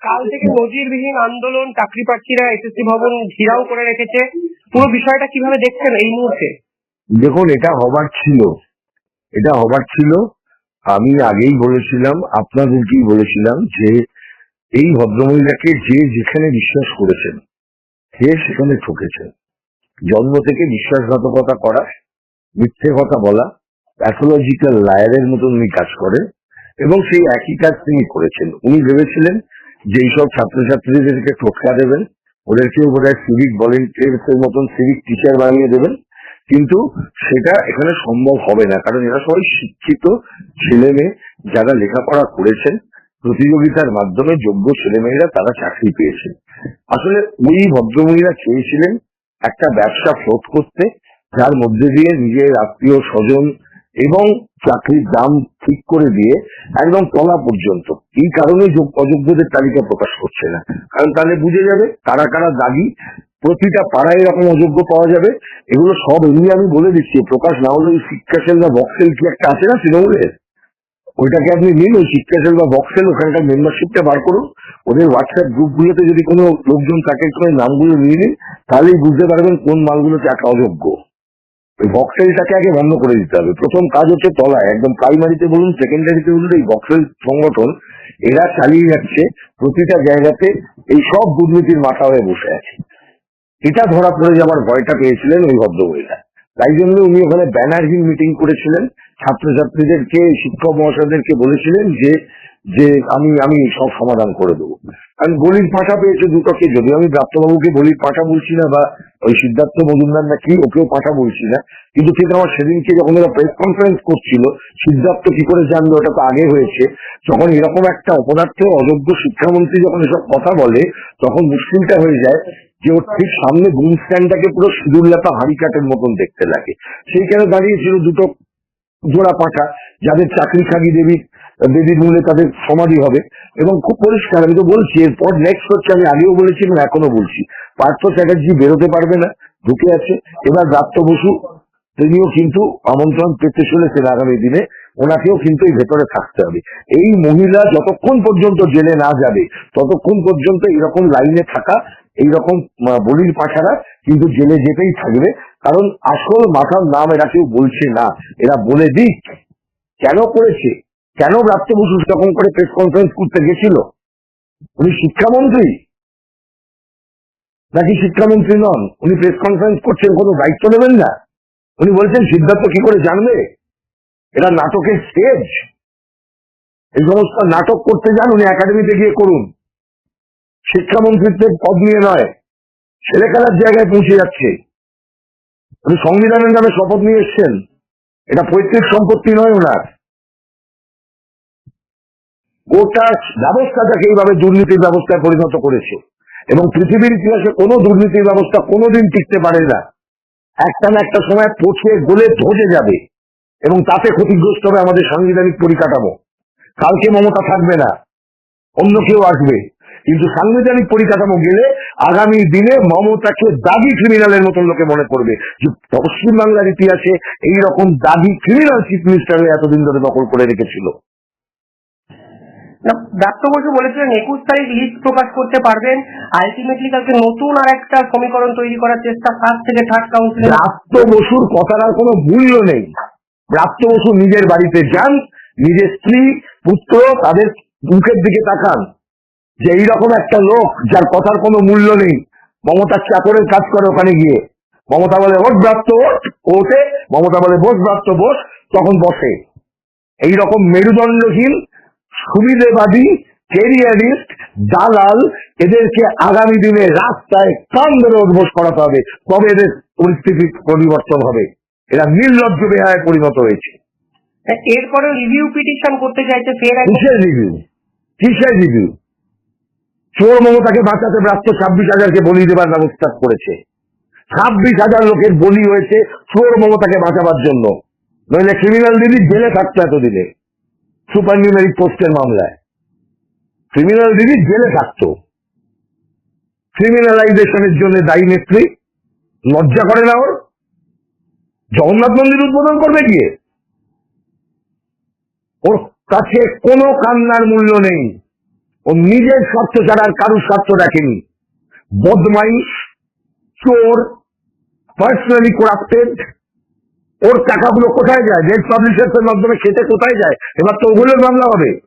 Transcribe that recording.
কাল থেকে নজিরবিহীন আন্দোলন, চাকরি প্রার্থীরা এসএসসি ভবন ঘিরাও করে রেখেছে। পুরো বিষয়টা কীভাবে দেখছেন এই মুহূর্তে? দেখুন, এটা হবার ছিল। এটা হবার ছিল। আমি আগেই বলেছিলাম, আপনাদেরকেই বলেছিলাম যে এই ভদ্রমহিলাকে যে যেখানে বিশ্বাস করেছেন, সে সেখানে ঠকেছেন জন্ম থেকে বিশ্বাসঘাতকতা করা, মিথ্যে কথা বলা প্যাথোলজিক্যাল লায়ারের মতন উনি কাজ করেন এবং সেই একই কাজ তিনি করেছেন। উনি ভেবেছিলেন যে এইসব ছাত্রছাত্রীদেরকে টোটকা দেবেন ওদেরকেও বোধ হয় সিভিক ভলেন্টিয়ার্স এর মতন সিভিক টিচার বানিয়ে দেবেন। কিন্তু সেটা এখানে সম্ভব হবে না, কারণ এরা সবাই শিক্ষিত ছেলে মেয়ে যারা লেখাপড়া করেছেন। প্রতিযোগিতার মাধ্যমে যোগ্য ছেলেমেয়েরা তারা চাকরি পেয়েছে। আসলে ওই ভদ্রমহিলা চেয়েছিলেন একটা ব্যবসা ফ্লোট করতে, যার মধ্যে দিয়ে নিজের আত্মীয় স্বজন এবং চাকরির দাম ঠিক করে দিয়ে একদম তলা পর্যন্ত। এই কারণে যোগ- অযোগ্যদের তালিকা প্রকাশ করছে না। কারণ তাহলে বুঝে যাবে কারা কারা দাগি, প্রতিটা পাড়ায় এরকম অযোগ্য পাওয়া যাবে। এগুলো সব এমনি আমি বলে দিচ্ছি, প্রকাশ না হলে ওই শিক্ষা সেল বা বক্সেল কি একটা আছে না তৃণমূলের? ওইটাকে আপনি নিন, ওই শিক্ষা সেল বা বক্সেল ওখানকার মেম্বারশিপটা বার করুন। ওদের হোয়াটসঅ্যাপ গ্রুপগুলোতে যদি কোনো লোকজন থাকে নামগুলো নিয়ে নিন, তাহলেই বুঝতে পারবেন কোন মালগুলোতে টাকা অযোগ্য। ওই বক্সেলটাকে আগে বন্ধ করে দিতে হবে। প্রথম কাজ হচ্ছে তলায় একদম প্রাইমারিতে বলুন সেকেন্ডারিতে বলুন এই বক্সেল সংগঠন এরা চালিয়ে যাচ্ছে প্রতিটা জায়গাতে এই সব দুর্নীতির মাথা হয়ে বসে আছে। এটা ধরা পড়ে যাওয়ার ভয়টা পেয়েছিলেন ওই ভদ্রমহিলা। তাই জন্য উনি ওখানে ব্যানারহীন মিটিং করেছিলেন। ছাত্রছাত্রীদেরকে, শিক্ষক মহাশয়দেরকে বলেছিলেন যে যে আমি আমি সব সমাধান করে দেবো। কারণ বলির পাঠা পেয়েছে দুটোকে যদি আমি প্রাপ্তবাবুকে বলির পাঠা বলছি না, বা ওই সিদ্ধার্থ মজুমদার না কি, ওকেও পাঠা বলছি না, কিন্তু ঠিক আমার সেদিনকে যখন ওরা প্রেস কনফারেন্স করছিল, সিদ্ধার্থ কি করে জানলো ওটা তো আগে হয়েছে যখন এরকম একটা অপদার্থ, অযোগ্য শিক্ষামন্ত্রী যখন এসব কথা বলে, তখন মুশকিলটা হয়ে যায় যে ওর ঠিক সামনে বুম স্ট্যান্ডটাকে পুরো সিঁদুরলাতা হাঁড়ি কাঠের মতন দেখতে লাগে। সেইখানে দাঁড়িয়েছিল দুটো জোড়া পাঠা, যাদের চাকরি খাগি দেবী দেবীর মূলে তাদের সমাধি হবে। এবং খুব পরিষ্কার, আমি তো বলছি, এরপর নেক্সট হচ্ছে আমি আগেও বলেছি এবং এখনও বলছি। পার্থ চ্যাটার্জি বেরোতে পারবে না, ঢুকে আছে। এবার ব্রাত্য বসু, তিনিও কিন্তু আমন্ত্রণ পেতে চলেছেন আগামী দিনে। ওনাকেও কিন্তু এই ভেতরে থাকতে হবে। এই মহিলা যতক্ষণ পর্যন্ত জেলে না যাবে, ততক্ষণ পর্যন্ত এরকম লাইনে থাকা, এইরকম বলির পাঠারা কিন্তু জেলে যেতেই থাকবে। কারণ আসল মাথার নাম এরা কেউ বলছে না। এরা বলে দিক। কেন করেছে? কেন ব্রাত্য বসু সেরকম করে প্রেস কনফারেন্স করতে গেছিল? উনি শিক্ষামন্ত্রী। নাকি শিক্ষামন্ত্রী নন? উনি প্রেস কনফারেন্স করছেন, কোনো দায়িত্ব নেবেন না। উনি বলছেন সিদ্ধার্থ কি করে জানবে? এটা নাটকের স্টেজ এই সমস্ত নাটক করতে যান, উনি একাডেমিতে গিয়ে করুন। শিক্ষামন্ত্রীত্বের পদ নিয়ে নয়, ছেলে খেলার জায়গায় পৌঁছে যাচ্ছে। উনি সংবিধানের নামে শপথ নিয়ে এসছেন। এটা পৈতৃক সম্পত্তি নয় ওনার। গোটা ব্যবস্থাটাকে এইভাবে দুর্নীতির ব্যবস্থায় পরিণত করেছে। এবং পৃথিবীর ইতিহাসে কোনো দুর্নীতির ব্যবস্থা কোনোদিন টিকতে পারে না। একটা না একটা সময় পচে গলে ধসে যাবে। এবং তাতে ক্ষতিগ্রস্ত হবে আমাদের সাংবিধানিক পরিকাঠামো। কালকে মমতা থাকবে না। অন্য কেউ আসবে। কিন্তু সাংবিধানিক পরিকাঠামো গেলে আগামী দিনে মমতাকে দাগি ক্রিমিনালের মতন লোকে মনে করবে। যে পশ্চিমবাংলার ইতিহাসে এই রকম দাগি ক্রিমিনাল চিফ মিনিস্টার এতদিন ধরে দখল করে রেখেছিল। ব্রাত্য বসু বলেছিলেন, একুশ তারিখ লিস্ট প্রকাশ করতে পারবেন। আলটিমেটলি কালকে নতুন আর একটা সমীকরণ তৈরি করার চেষ্টা ফার্স্ট থেকে থার্ড কাউন্সিলে প্রাপ্ত বসুর কথার আর কোনো মূল্য নেই। প্রাপ্ত বসু নিজের বাড়িতে যান, নিজের স্ত্রী, পুত্র তাদের মুখের দিকে তাকান। যে এইরকম একটা লোক যার কথার কোনো মূল্য নেই। মমতা চাকরের কাজ করে ওখানে গিয়ে। মমতা বলে ওট ব্রাত্য ওট ওঠে। মমতা বলে, বস ব্রাত্য বস। তখন বসে। এইরকম মেরুদণ্ডহীন সুবিধেবাদী কেরিয়ারিস্ট দালাল এদেরকে আগামী দিনে রাস্তায় কান ধরে উদ্বোস করাতে হবে। তবে এদের পরিস্থিতি পরিবর্তন হবে। এরা নির্লজ্জ বেহায় পরিণত হয়েছে। এরপরে রিভিউ পিটিশন করতে চাইছে ফের কিসের রিভিউ কিসের রিভিউ চোর মমতাকে বাঁচাতে প্রাপ্ত ছাব্বিশ হাজারকে বলি দেবার ব্যবস্থা করেছে। ছাব্বিশ হাজার লোকের বলি হয়েছে চোর মমতাকে বাঁচাবার জন্য। নইলে ক্রিমিনাল দিদি জেলে থাকতো এতদিনে। সুপার নিউমেরিক পোস্টের মামলায়। ক্রিমিনাল দিদি জেলে থাকতো। ক্রিমিনালাইজেশনের জন্য দায়ী নেত্রী, লজ্জা করে না ওর। জগন্নাথ মন্দির উদ্বোধন করবে গিয়ে। ওর কাছে কোনো কান্নার মূল্য নেই। ও নিজের স্বার্থ ছাড়া আর কারুর স্বার্থ রাখেনি বদমাইশ, চোর পার্সোনালি করাপ্টেড ওর টাকাগুলো কোথায় যায়? ডেট পাবলিশের মাধ্যমে সেটা কোথায় যায়? এবার তো ওগুলোর মামলা হবে।